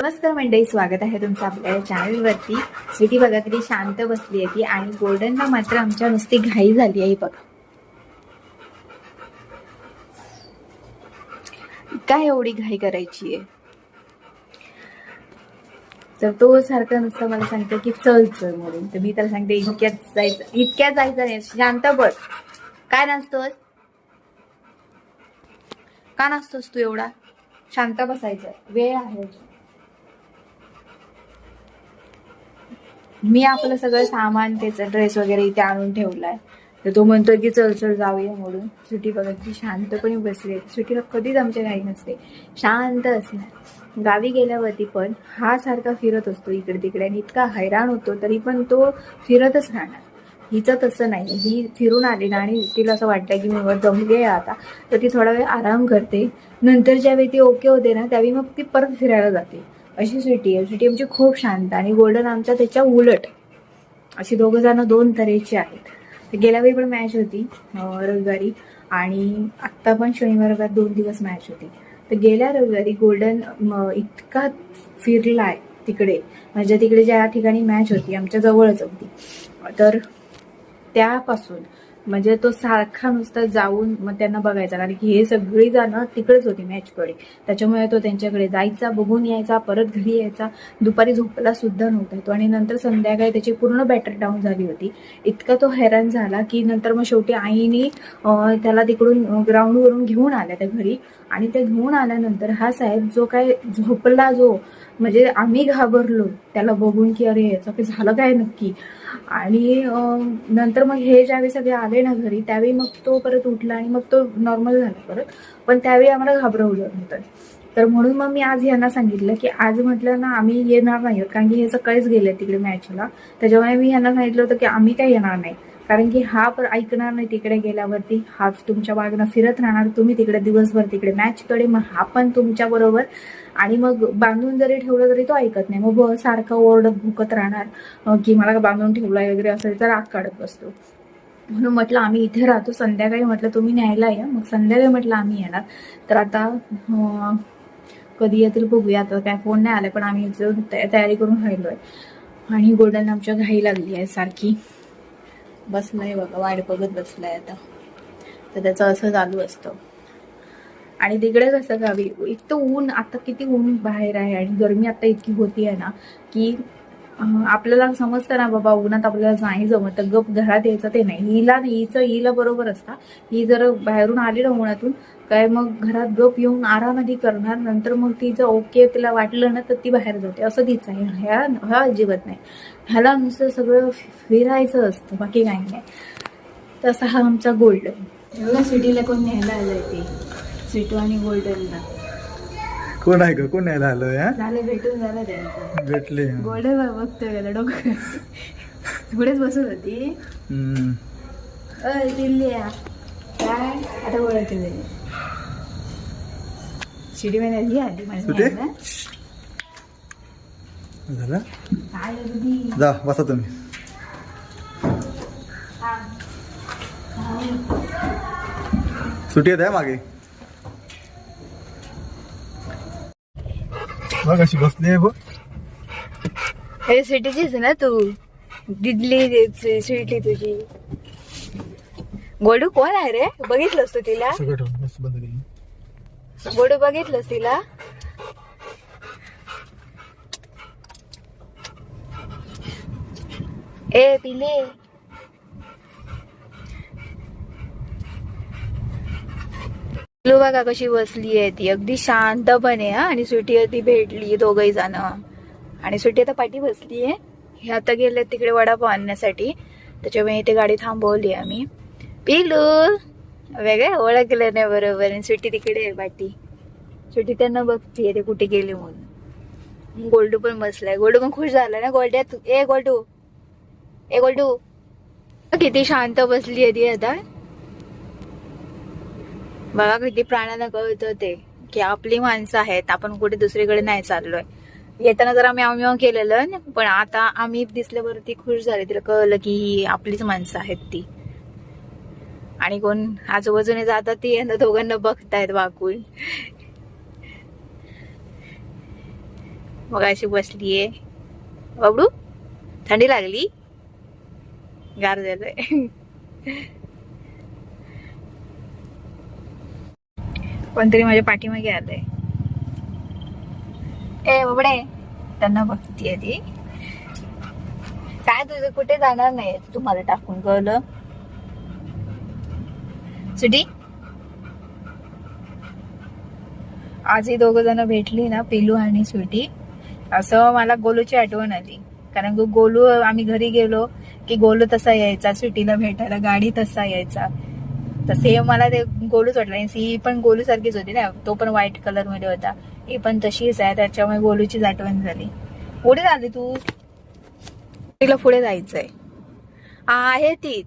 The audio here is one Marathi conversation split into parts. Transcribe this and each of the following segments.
नमस्कार मंडळी स्वागत आहे तुमचं आपल्या चॅनलवरती स्वीटी बघा किती शांत बसली आहे ती आणि गोल्डनला मात्र आमच्या नुसती घाई झाली आहे बघा. काय एवढी घाई करायची आहे? तर तो सारखा नुसता मला सांगतो की चल चल म्हणून. तर मी त्याला सांगते इतक्यात जायचं इतक्यात जायचं नाही. शांत बस. काय नसतोस का नसतोस तू एवढा? शांत बसायचं. वेळ आहे मी आपलं सगळं सामान त्याचं ड्रेस वगैरे इथे आणून ठेवलाय. तर तो म्हणतोय की चल चल जाऊया म्हणून. सुटी बघा की शांतपणे बसली आहे. सुटीला कधीच आमच्या घाई नसते. शांत असणार गावी गेल्यावरती पण हा सारखा फिरत असतो इकडे तिकडे आणि इतका हैराण होतो तरी पण तो फिरतच राहणार. हिचं तसं नाही. ही फिरून आली ना आणि तिला असं वाटतं की मी जमली आहे आता. तर ती थोडा वेळ आराम करते. नंतर ज्यावेळी ती ओके होते ना त्यावेळी मग ती परत फिरायला जाते. अशी सिटी आहे. सिटी आमची म्हणजे खूप शांत आणि गोल्डन आमच्या त्याच्या उलट. अशी दोघं जण दोन तऱ्हेची आहेत. तर गेल्या वेळी पण मॅच होती रविवारी आणि आत्ता पण शनिवार रविवार दोन दिवस मॅच होती. तर गेल्या रविवारी गोल्डन इतका फिरलाय तिकडे. म्हणजे तिकडे ज्या ठिकाणी मॅच होती आमच्या जवळच होती. तर त्यापासून म्हणजे तो सारखा नुसता जाऊन मग त्यांना बघायचा. कारण की हे सगळी जणं तिकडेच होती मॅचकडे. त्याच्यामुळे तो त्यांच्याकडे जायचा बघून यायचा परत घरी यायचा. दुपारी झोपला सुद्धा नव्हता तो आणि नंतर संध्याकाळी त्याची पूर्ण बॅटरी डाऊन झाली होती. इतका तो हैराण झाला की नंतर मग शेवटी आईने त्याला तिकडून ग्राउंडवरून घेऊन आल्या त्या घरी. आणि ते घेऊन आल्यानंतर हा साहेब जो काय झोपला जो म्हणजे आम्ही घाबरलो. त्याला बघून की अरे याचं काही झालं काय नक्की? आणि नंतर मग हे ज्यावेळी सगळे आले ना घरी त्यावेळी मग तो परत उठला आणि मग तो नॉर्मल झाला परत. पण त्यावेळी आम्हाला घाबरवलं नंतर. तर म्हणून मग मी आज यांना सांगितलं की आज म्हटलं ना आम्ही येणार नाही कारण की हे सकाळीच गेले तिकडे मॅचला. त्याच्यामुळे मी यांना सांगितलं होतं की आम्ही काय येणार नाही. कारण की हा पण ऐकणार नाही तिकडे गेल्यावरती. हा तुमच्या मागनं फिरत राहणार. तुम्ही तिकडे दिवसभर तिकडे मॅचकडे मग हा पण तुमच्या बरोबर. आणि मग बांधून जरी ठेवलं तरी तो ऐकत नाही. मग सारखा ओरडत भुकत राहणार. की मला बांधून ठेवलाय वगैरे असेल तर राग काढत बसतो. म्हणून म्हटलं आम्ही इथे राहतो. संध्याकाळी म्हटलं तुम्ही न्यायला या. मग संध्याकाळी म्हटलं आम्ही येणार. तर आता कधी येतील बघूया. आता काय फोन नाही आला पण आम्ही तया- तयारी करून राहिलोय. आणि गोल्डन आमच्या घाई लागली आहे सारखी. बसलाय बघा वाट बघत बसलाय आता. तर त्याचं असं चालू असतं. आणि तिकडे कसं गावी इतकं ऊन आता किती ऊन बाहेर आहे आणि गरमी आता इतकी होती आहे ना की आपल्याला समजतं ना बाबा उन्हात आपल्याला नाही जमत तर गप घरात यायचं ते नाही. हिला नाही हिचं हिला बरोबर असता. ही जर बाहेरून आली ना उन्हातून काय मग घरात गप येऊन आरामादी करणार नंतर मग तिचं ओके तिला वाटलं ना तर ती बाहेर जाते. असं तिचं आहे. ह्या ह्या अजिबात नाही. ह्याला नुसतं सगळं फिरायचं असतं बाकी काही नाही. तसा हा आमचा गोल्डन एवढ्या सिटीला कोण न्यायला आलंय ते? सिटू आणि गोल्डनला कोण आहे ग? कोण यायला आलं या झालं भेटून झालं त्यांचं. भेटले. गोल्डन बघतोय गेलं डोकं. पुढेच बसून होती? हम्म. अय दिल्ली या. काय? आता ओळखते शिडी महिन्यात ही आली? माझ्या झालं दीदी? जा बसा तुम्ही. सुटी येत आहे मागे. बघ अशी बसली आहे बघ. हे सिटीचीच ना तू? दिदली स्वीटली तुझी. गोडू कोण आहे रे? बघितलंस तू तिला? सगळं ठेवून बस बंद केली. गोडू बघितलंस तिला? ए पिले पिलू बघा कशी बसली आहे ती. अगदी शांतपणे हा. आणि सुटी ती भेटली दोघही जण. आणि सुटी आता पाठी बसली आहे. हे आता गेले तिकडे वडापाव आणण्यासाठी. त्याच्यामुळे इथे गाडी थांबवली आम्ही. पिलू वेगळे ओळखलं नाही बरोबर. आणि सुट्टी तिकडे आहे पाठी. सुट्टी त्यांना बघतीये ते कुठे गेले म्हणून. गोल्डू पण बसलाय. गोल्डू पण खुश झाला ना? गोल्ड्या ए गोल्डू. ए गोल्डू किती शांत बसली आहे ती आता? बघा किती प्राण्यांना कळत ते. की आपली माणसं आहेत आपण कुठे दुसरीकडे नाही चाललोय. येताना जरा म्याव म्याव केलेलं पण आता आम्ही दिसल्यावर ती खुश झाली. तिला कळलं की ही आपलीच माणसं आहेत ती. आणि कोण आजूबाजूने जातात ती यांना दोघांना बघतायत वाकून. मग अशी बसलीये. बाबडू थंडी लागली? गार झालंय कोणतरी माझ्या पाठीमागे आलंय. ए बाबडे. त्यांना बघतीये ती काय तुझं? कुठे जाणार नाही? तुम्हाला टाकून कळलं. सुटी आजही दोघ जण भेटली ना पिलू आणि स्वीटी असं मला गोलूची आठवण आली. कारण गोलू आम्ही घरी गेलो. की गोलू तसा यायचा स्वीटीला भेटायला गाडी तसा यायचा. तसे मला ते गोलूच वाटलं आणि सी पण गोलू सारखीच होती ना. तो पण व्हाईट कलरमध्ये होता. ही पण तशीच आहे. त्याच्यामुळे गोलूचीच आठवण झाली. पुढे झाली तू. तिला पुढे जायचंय. आहे ती.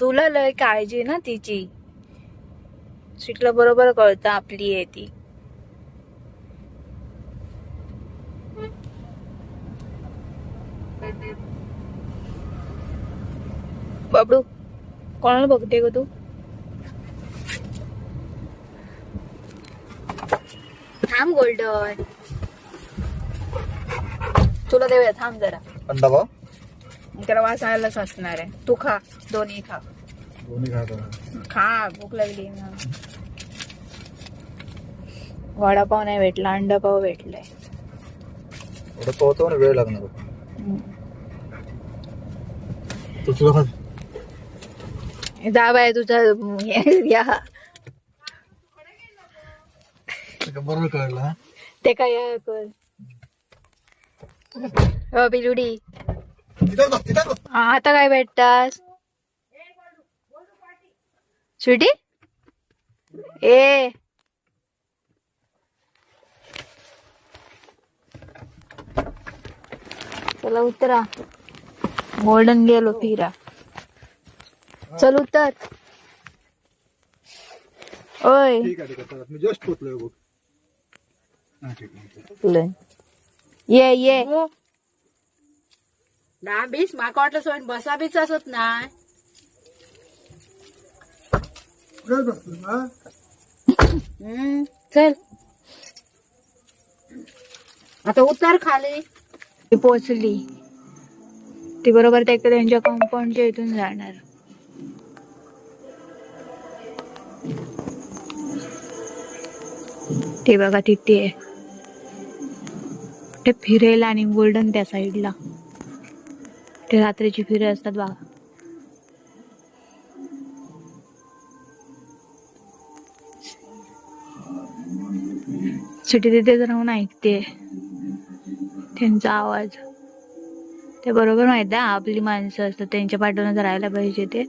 तुला लय काळजी ना तिची. स्वीटला बरोबर कळतं आपली आहे ती. बाबडू कोणाला बघते ग तू थांब गोल्डन तुला देऊया थांब जरा अंडा भाव त्याला वाचायलाच असणार आहे तू खा दोन्ही खा दोन्ही खातो खा भूक लागली ना वडापाव नाही भेटला अंडापाव भेटलाय पोहतो ना वेळ लागणार. तू तुला खा जा बाय तुझा या. बरोबर कळलं ते काय या कर हो बिलुडी. तिथं बघ तिथं बघ. हा, आता काय भेटतास? स्वीटी? ए. चला उतरा. गोल्डन गेलो फिरा. चल उतर. ओय. ठीक आहे ठीक आहे चला. मी जस्ट पोचलोय बघ. हा ठीक आहे ये ये. ना बीस माका वाटलं सोयन बसा बीच असत ना कुठे बसतोस ना हम्म चल. आता उतर खाली. ती पोचली. ती बरोबर त्या त्यांच्या कंपाऊंडच्या इथून जाणार. ते बघा तिथे. आहे ते फिरायला आणि गोल्डन त्या साईडला ते रात्रीची फिरे असतात बघा. सिटी तिथे राहून ऐकते. त्यांचा आवाज. ते बरोबर माहीत आहे आपली माणसं असतात त्यांच्या पाठवून राहायला पाहिजे ते.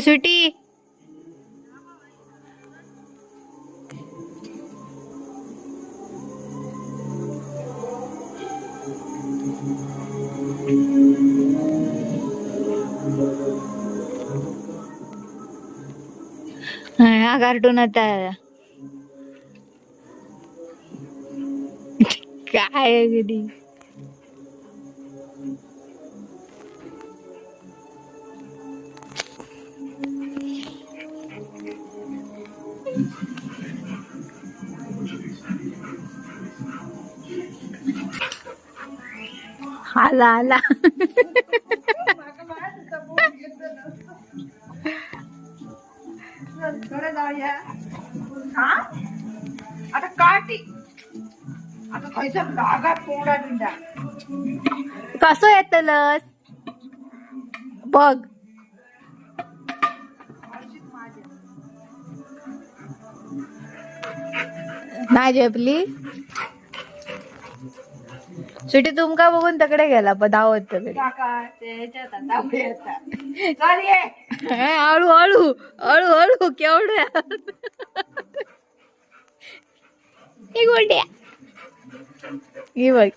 स्वीटी. हा कार्टून आता. काय आला आला. आता काटी. आता खैसा लागा तोंडा बिंडा. कसं येत लस बघ. नाही झेपली सुटी तुमका बघून तकडे गेला पण धावत तकडे. हळू हळू हळू हळू केवढ्या. ही बघ.